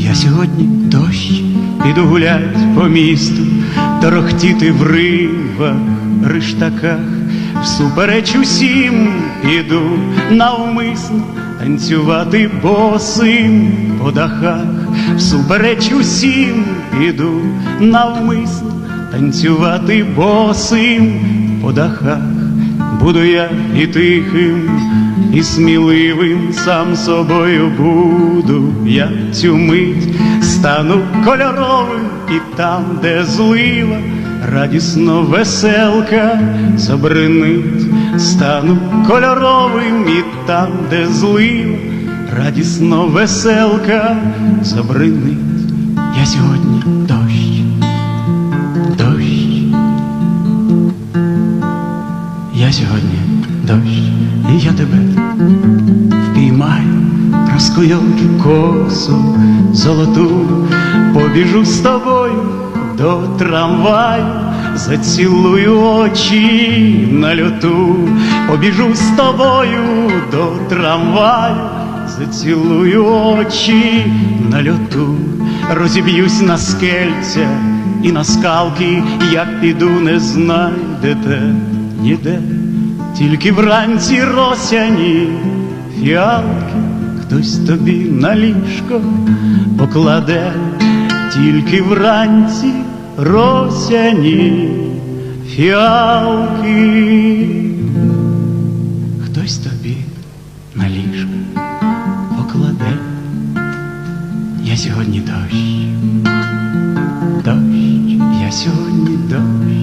Я сьогодні дощ піду гулять по місту, торохтіти в ривах, риштаках, всупереч усім піду навмисно танцювати босим по дахах, всупереч усім піду навмисно танцювати босим по дахах. Буду я і тихим, і сміливим, сам собою буду я цю мить, стану кольоровим і там, де злива, радісно веселка забринить, стану кольоровим і там, де злива, радісно веселка забринить. Я сьогодні дощ, Я сьогодні дощ, і я тебе впіймаю, розкуйовчу косу золоту, побіжу з тобою до трамваю, зацілую очі на льоту, побіжу з тобою до трамваю, зацілую очі на льоту, розіб'юсь на скельця і на скалки, як піду, не знайдете ніде, тільки вранці росяні фіалки, хтось тобі на ліжко покладе, тільки вранці росяні фіалки, хтось тобі на ліжко покладе. Я сьогодні дощ, дощ, я сьогодні дощ.